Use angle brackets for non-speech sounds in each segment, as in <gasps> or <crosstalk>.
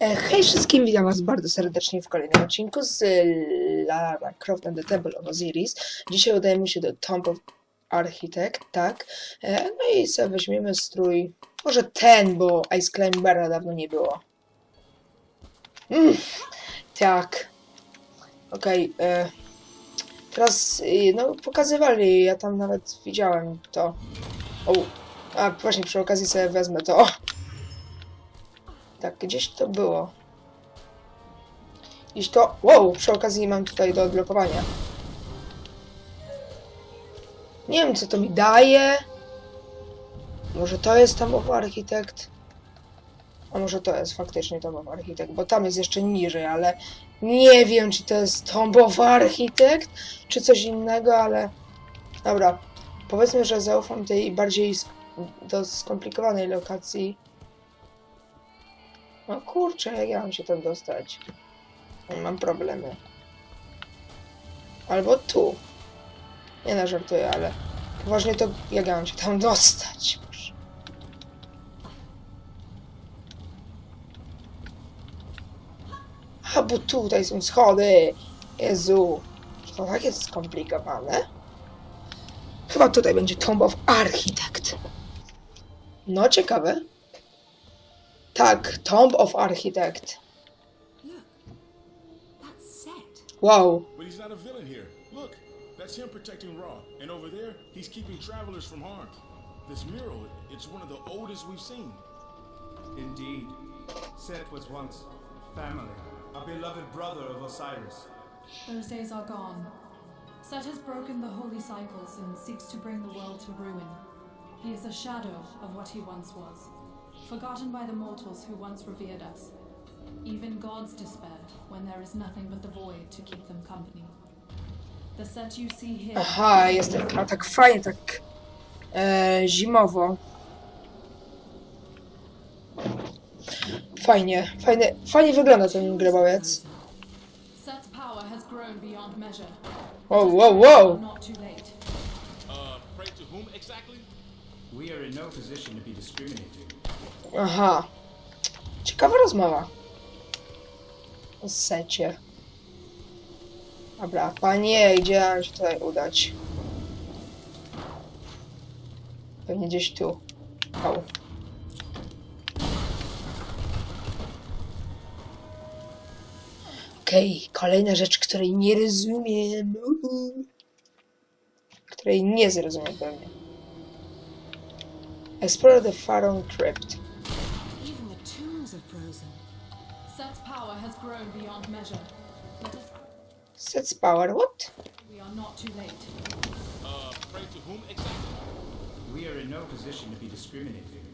E, Hej wszystkim, witam was bardzo serdecznie w kolejnym odcinku z Lara Croft and the Temple of Osiris. Dzisiaj udajemy się do Tomb of Architect, tak? E, No i sobie weźmiemy strój, może ten, bo Ice Climbera dawno nie było. Mm, tak. Okej, e, teraz, e, no pokazywali, ja tam nawet widziałem to. O, a właśnie przy okazji sobie wezmę to. Tak, gdzieś to było. Gdzieś to... Wow, przy okazji mam tutaj do odblokowania. Nie wiem, co to mi daje. Może to jest Tomb of Architect? A może to jest faktycznie Tomb of Architect, bo tam jest jeszcze niżej, ale nie wiem, czy to jest Tomb of Architect, czy coś innego, ale... Dobra, powiedzmy, że zaufam tej bardziej do skomplikowanej lokacji. No kurczę, ja mam się tam dostać? Mam problemy. Albo tu. Nie no, żartuję, ale poważnie to jak ja mam się tam dostać? Boże. A, bo tutaj są schody. Jezu. Czy to tak jest skomplikowane? Chyba tutaj będzie Tomb of Architect. No, ciekawe. Tak, Tomb of Architect. That's set. Wow. But he's not a villain here. Look, that's him protecting Ra. And over there, he's keeping travelers from harm. This mural, it's one of the oldest we've seen. Indeed. Set was once family, a beloved brother of Osiris. Those days are gone. Set has broken the holy cycles and seeks to bring the world to ruin. He is a shadow of what he once was, forgotten by the mortals who once revered us. Even gods despair when there is nothing but the void to keep them company. The set you see here Aha, jest tak, a tak fajnie, tak e, zimowo. Fajnie, fajnie, fajnie wygląda ten grybowiec. Set's power has grown beyond measure. Wow, wow, wow. Not too late. Uh, pray to whom exactly? We are in no position to be discriminating. Aha. Ciekawa rozmowa. O secie. Dobra, panie, gdzie mam się tutaj udać? Pewnie gdzieś tu. Okej, kolejna rzecz, której nie rozumiem. Której nie zrozumiem pewnie. Explore the Pharaoh Crypt. Grown beyond measure. Let us Sets power, what? we are not too late. Uh, pray to whom exactly? We are in no position to be discriminating.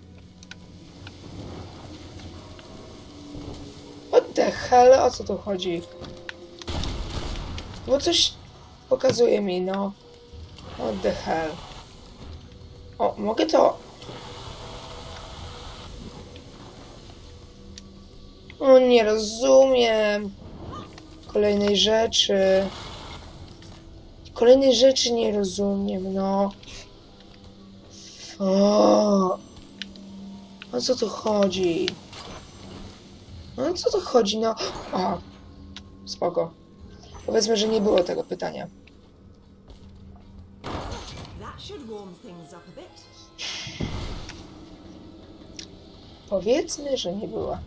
What the hell? O co tu chodzi? Bo coś pokazuje mi, no. What the hell? O, mogę to... nie rozumiem. Kolejnej rzeczy. Kolejnej rzeczy nie rozumiem, no. O, o co tu chodzi? No co to chodzi? No. Aha. Spoko. Powiedzmy, że nie było tego pytania. Powiedzmy, że nie była.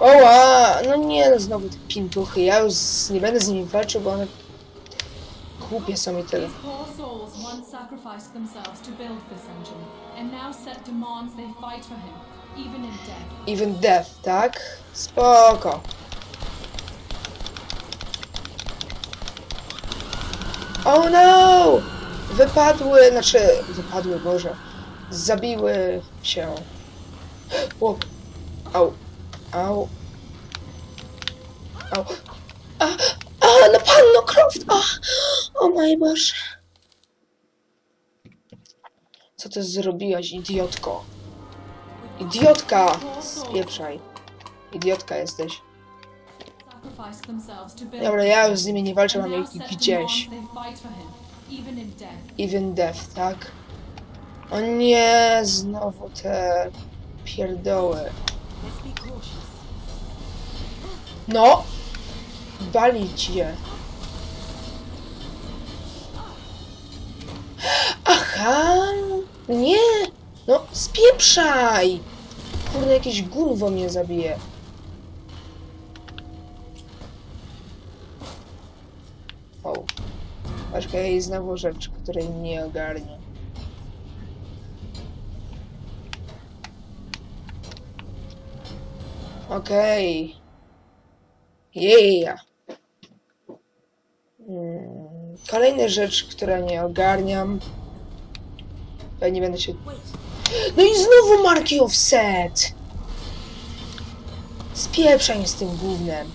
Oła! No nie, no znowu te pintuchy. Ja już nie będę z nimi walczył, bo one głupie są i tyle. Even death, tak? Spoko. Oh no! Wypadły, znaczy, wypadły, Boże. Zabiły się. <gasps> O, au, au, au. A, a, no panno Croft! O, o mój Boże. Co ty zrobiłaś, idiotko? Idiotka! Spieprzaj. Idiotka jesteś. Dobra, ja już z nimi nie walczę, mam ich gdzieś. Even death, tak? O nie, znowu te pierdoły. No! Balić je. Aha! Nie! No, spieprzaj! Kurde, jakieś górwo mnie zabije. O. Poczekaj, znowu rzecz, której nie ogarnię. Okej. Yeah. Mm, Kolejna rzecz, która nie ogarniam. Ja nie będę się. No i znowu marki offset! Spieprzaj z tym gównem.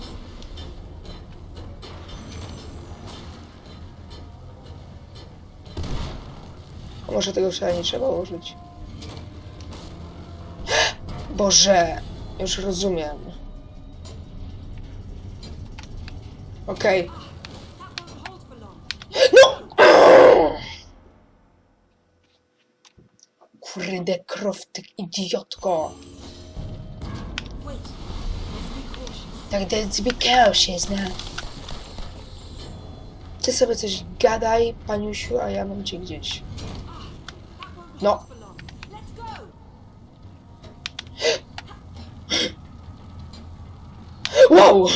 A może tego wcale nie trzeba użyć? <gasps> Boże, już rozumiem. Okej. Long. No! Kurde, krow, ty idiotko. Wait. Let's be cautious. Tak, no. Ty sobie coś gadaj, paniusiu, a ja mam cię gdzieś. No. Wow!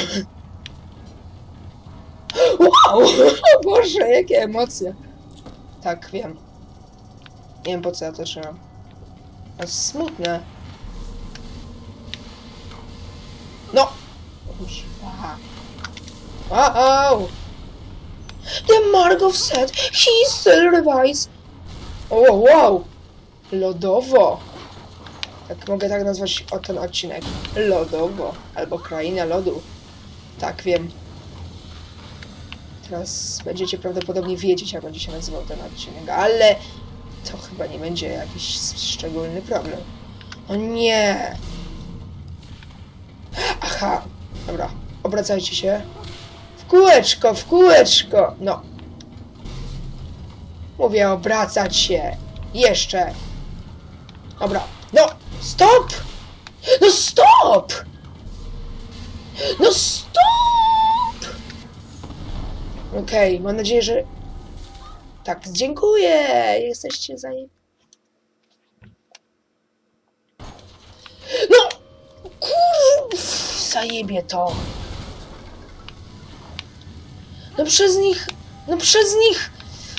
Wow! <laughs> O Boże, jakie emocje. Tak, wiem. Nie wiem po co ja to trzymam. To jest smutne. No! Wow! The Margov said he still revives. O, wow! Lodowo. Tak mogę tak nazwać o ten odcinek. Lodowo. Albo Kraina Lodu. Tak, wiem. Teraz będziecie prawdopodobnie wiedzieć, jak będzie się nazywał ten odcinek, ale to chyba nie będzie jakiś szczególny problem. O nie! Aha, dobra. Obracajcie się. W kółeczko, w kółeczko! No. Mówię obracać się. Jeszcze. Dobra. No! Stop! No stop! No stop! Okej, mam nadzieję, że... Tak, dziękuję! Jesteście za... No! Kur... Zajebie to! No przez nich... No przez nich...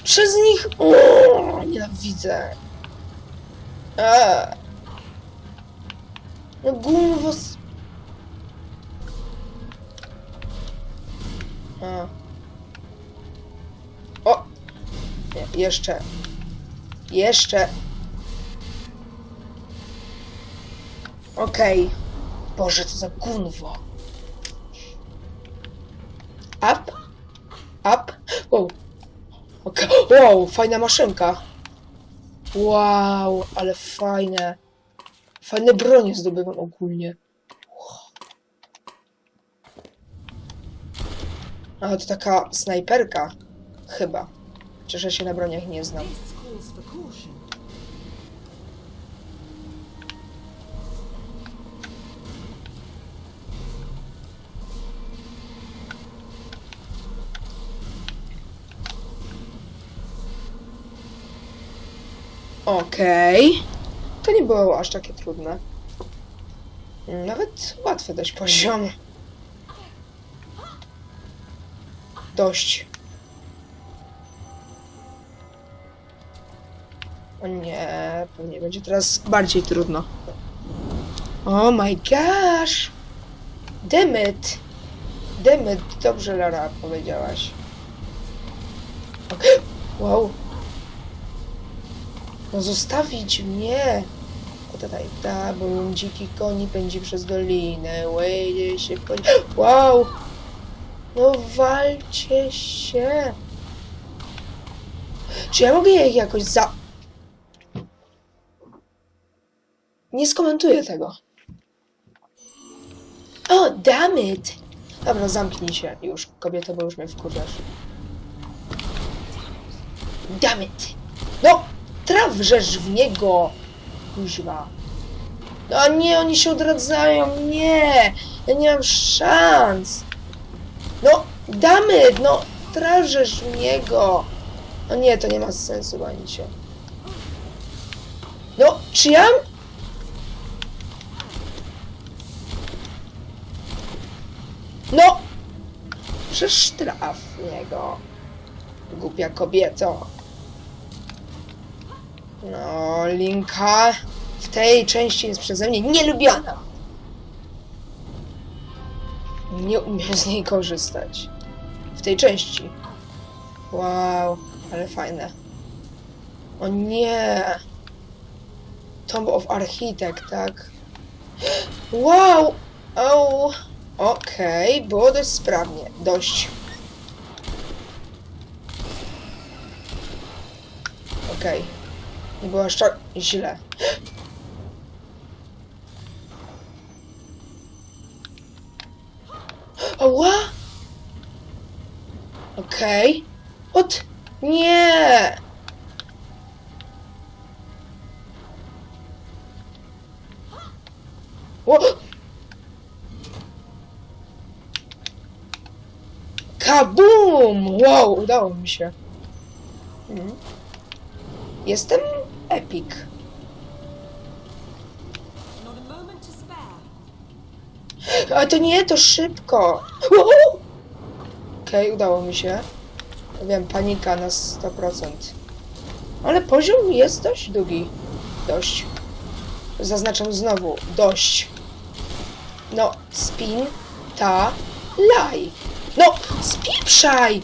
Przez nich... O, nienawidzę. Eee. No gumwo... s- A. O! Nie, jeszcze. Jeszcze. Okej. Boże, co za gunwo. Up? Up? Wow. Okej. Wow, fajna maszynka. Wow, ale fajne. Fajne bronie zdobywam ogólnie. A to taka snajperka. Chyba. Chociaż ja się na broniach nie znam. Okej. To nie było aż takie trudne. Nawet łatwy dość poziom. Dość. O nie, pewnie będzie teraz bardziej trudno. Oh my gosh! Damn it, dobrze Lara powiedziałaś. Wow. No zostawić mnie! Tutaj, ta, bo dziki koni pędzi przez dolinę, łeje się koń... Wow! No walcie się! Czy ja mogę je jakoś za... Nie skomentuję tego. O, damn it! Dobra, zamknij się już, kobieto, bo już mnie wkurzasz. Damn it! No! trawrzesz w niego! Kuźwa. No nie, oni się odradzają, nie! Ja nie mam szans! No, damy, no, trawrzesz w niego! No nie, to nie ma sensu, banicie. No, czy ja... No! Przecież niego. Głupia kobieto. No, Linka w tej części jest przeze mnie nielubiana. Nie umiem z niej korzystać. W tej części. Wow, ale fajne. O nie! Tomb of Architect, tak? Wow! O! Okej, było dość sprawnie. Dość. Okej. Nie było aż tak źle. Oła! Okej. Od... Nie! O! Kabum! Wow, udało mi się. Mhm. Jestem epic. A to nie, to szybko. Okej, udało mi się. Wiem, panika na 100%. Ale poziom jest dość długi. Dość. Zaznaczam znowu. Dość. No, spin, ta, laj. No, spieprzaj!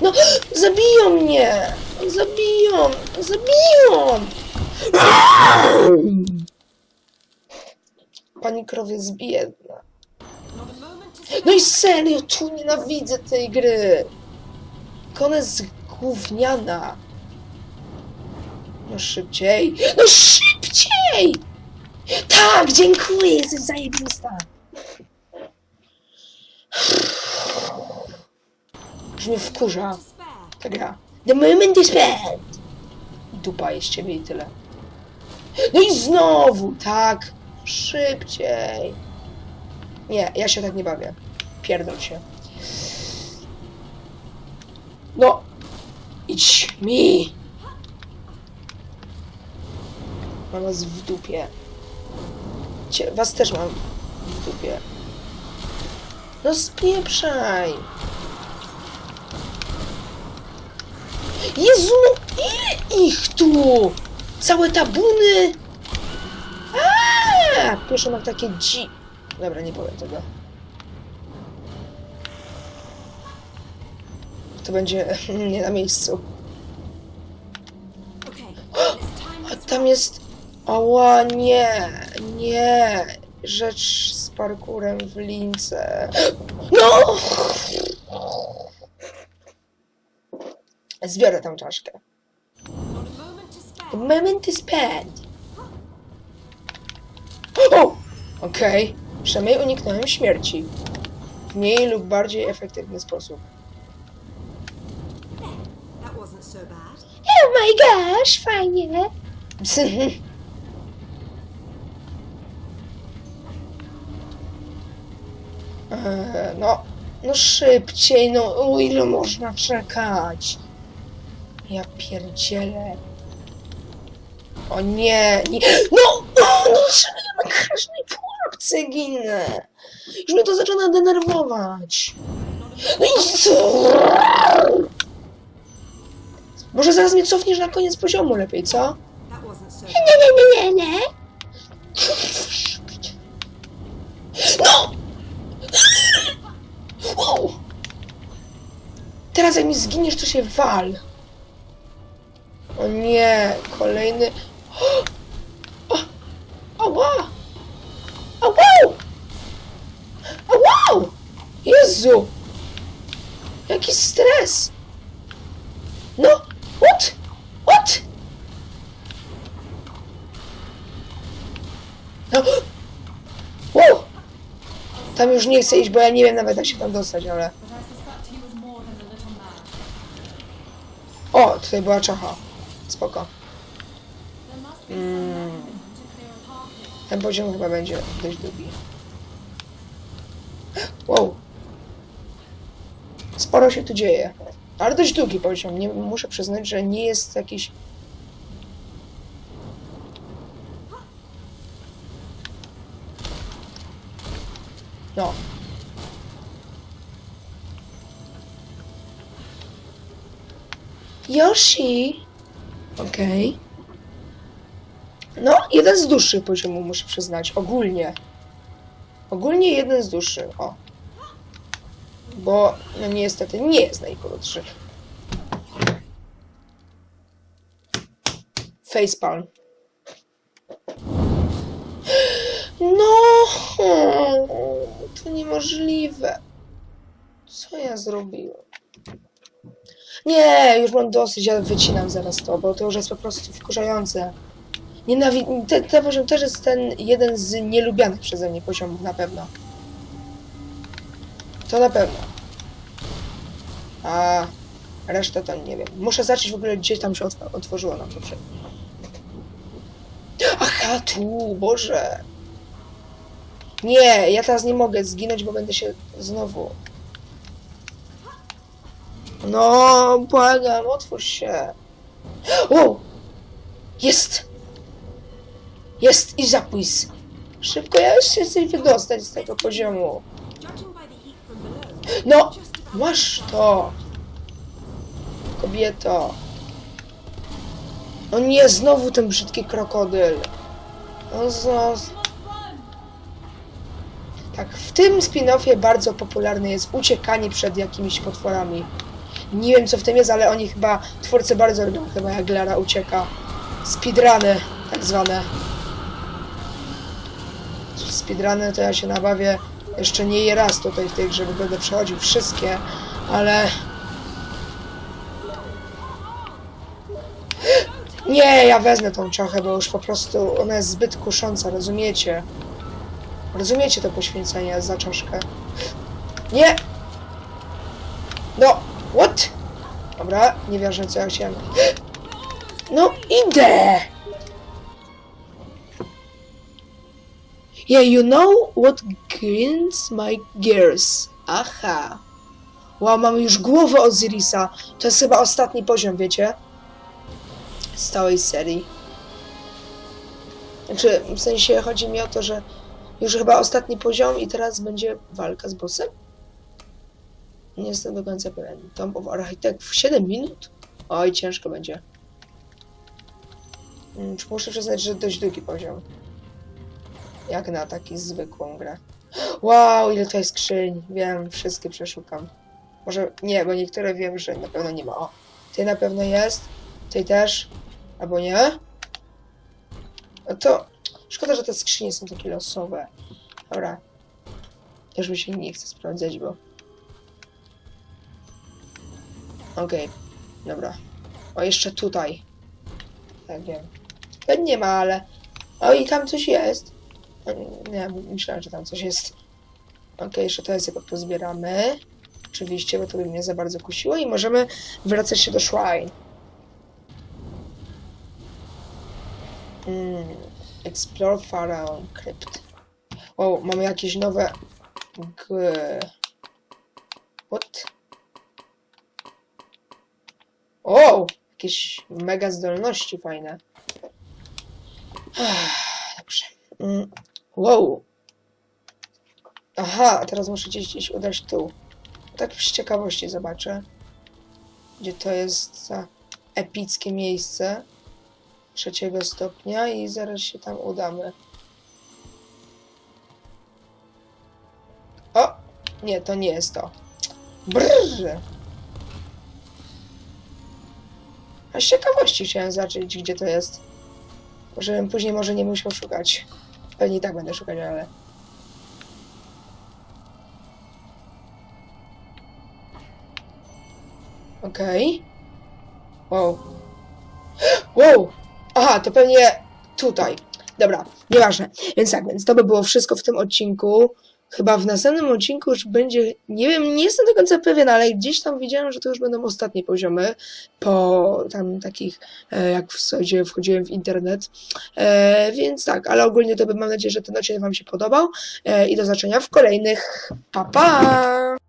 No, <gasps> zabiją mnie! Zabiją! Zabiją! Pani krowie jest. No i serio, tu nienawidzę tej gry. Jest gówniana. No szybciej. No szybciej! Tak, dziękuję, jesteś zajebista. Już mnie wkurza ta gra. The moment is bad. Dupa jest ciebie tyle. No i znowu, tak. Szybciej. Nie, ja się tak nie bawię. Pierdol się. No. Idź mi. Mam was w dupie. Was też mam w dupie. No spieprzaj. Jezu, no ile ich tu? Całe tabuny. Aaa! Pierwsze mam takie dzi... Dobra, nie powiem tego. To będzie <laughs> nie na miejscu. <gasps> A tam jest... Ała, nie, nie. Rzecz z parkurem w lince. <gasps> No! Zbiorę tą czaszkę. Moment is bad. O! Okej. Przynajmniej uniknąłem śmierci. W mniej lub bardziej efektywny sposób. Oh my gosh, fajnie. Eee, <laughs> no, no szybciej, no o ile można czekać? Ja pierdzielę. O nie, nie. No, o, dlaczego ja na każdej pułapce ginę? Już mnie to zaczyna denerwować. No i co? Może zaraz mnie cofniesz na koniec poziomu lepiej, co? Bad. Nie, nie, nie, nie. No! Wow! Teraz jak mi zginiesz, to się wal. O nie, kolejny... <gasps> Ała! Ała! Ała! Jezu! Jaki stres! No, what? What? No. Wow! Tam już nie chcę iść, bo ja nie wiem nawet jak się tam dostać, ale... O, tutaj była czacha. Spoko. Here. Ten poziom chyba będzie dość długi. Wow. Sporo się tu dzieje. Ale dość długi poziom. Nie, muszę przyznać, że nie jest jakiś... No. Yoshi! Okej. No, jeden z dłuższych poziomów, muszę przyznać. Ogólnie. Ogólnie jeden z dłuższych. O. Bo, no niestety, nie jest najkrótszy. Facepalm. No, to niemożliwe. Co ja zrobiłem? Nie, już mam dosyć, ja wycinam zaraz to, bo to już jest po prostu wkurzające. Nienawid... Ten, ten poziom też jest ten jeden z nielubianych przeze mnie poziomów, na pewno. To na pewno. A resztę to nie wiem. Muszę zacząć w ogóle gdzieś tam się otw- otworzyło nam to. Aha, tu, Boże. Nie, ja teraz nie mogę zginąć, bo będę się znowu. No, błagam, otwórz się. O! Jest! Jest i zapis. Szybko, ja już się chcę wydostać z tego poziomu. No, masz to. Kobieto. No nie, znowu ten brzydki krokodyl. No. Tak, w tym spin-offie bardzo popularne jest uciekanie przed jakimiś potworami. Nie wiem co w tym jest, ale oni chyba, twórcy bardzo lubią chyba jak Lara ucieka. Speedruny, tak zwane. Speedruny to ja się nabawię jeszcze nie raz tutaj w tej grze, bo będę przechodził wszystkie, ale... Nie, ja wezmę tą czochę, bo już po prostu ona jest zbyt kusząca, rozumiecie? Rozumiecie to poświęcenie za czaszkę? Nie! No, what? Dobra, nie wierzę co ja chciałem. <gasps> No, idę! Yeah, you know what grinds my gears. Aha. Wow, mamy już głowę Ozirisa. To jest chyba ostatni poziom, wiecie? Z całej serii. Znaczy, w sensie chodzi mi o to, że już chyba ostatni poziom i teraz będzie walka z bossem? Nie jestem do końca pewien. Tomb of Architect w 7 minut? Oj, ciężko będzie. Mm, Muszę przyznać, że dość długi poziom. Jak na taki zwykłą grę. Wow, ile to jest skrzyń. Wiem, wszystkie przeszukam. Może nie, bo niektóre wiem, że na pewno nie ma. O, tej na pewno jest. Tej też. Albo nie. No to szkoda, że te skrzynie są takie losowe. Dobra. Też mi się nie chce sprawdzać, bo... Okej, dobra. O, jeszcze tutaj. Tak wiem. Ten nie ma, ale... O, i tam coś jest. Nie, myślałem, że tam coś jest. Okej, jeszcze to jest chyba pozbieramy. Oczywiście, bo to by mnie za bardzo kusiło i możemy wracać się do Shrine. Mm, explore Pharaoh Crypt. O, mamy jakieś nowe... G... What? O! Jakieś mega zdolności fajne. Dobrze. Wow. Aha, a teraz muszę gdzieś, gdzieś udać tu. Tak z ciekawości zobaczę. Gdzie to jest za epickie miejsce trzeciego stopnia i zaraz się tam udamy. O! Nie, to nie jest to. Brrr! A z ciekawości chciałem zacząć, gdzie to jest. Żebym później może nie musiał szukać. Pewnie i tak będę szukać, ale... Okej. Wow. <gasps> Wow! Aha, to pewnie tutaj. Dobra, nieważne. Więc tak, więc to by było wszystko w tym odcinku. Chyba w następnym odcinku już będzie, nie wiem, nie jestem do końca pewien, ale gdzieś tam widziałem, że to już będą ostatnie poziomy po tam takich, e, jak w sobie wchodziłem w internet. E, więc tak, ale ogólnie to bym mam nadzieję, że ten odcinek Wam się podobał e, i do zobaczenia w kolejnych. Pa, pa!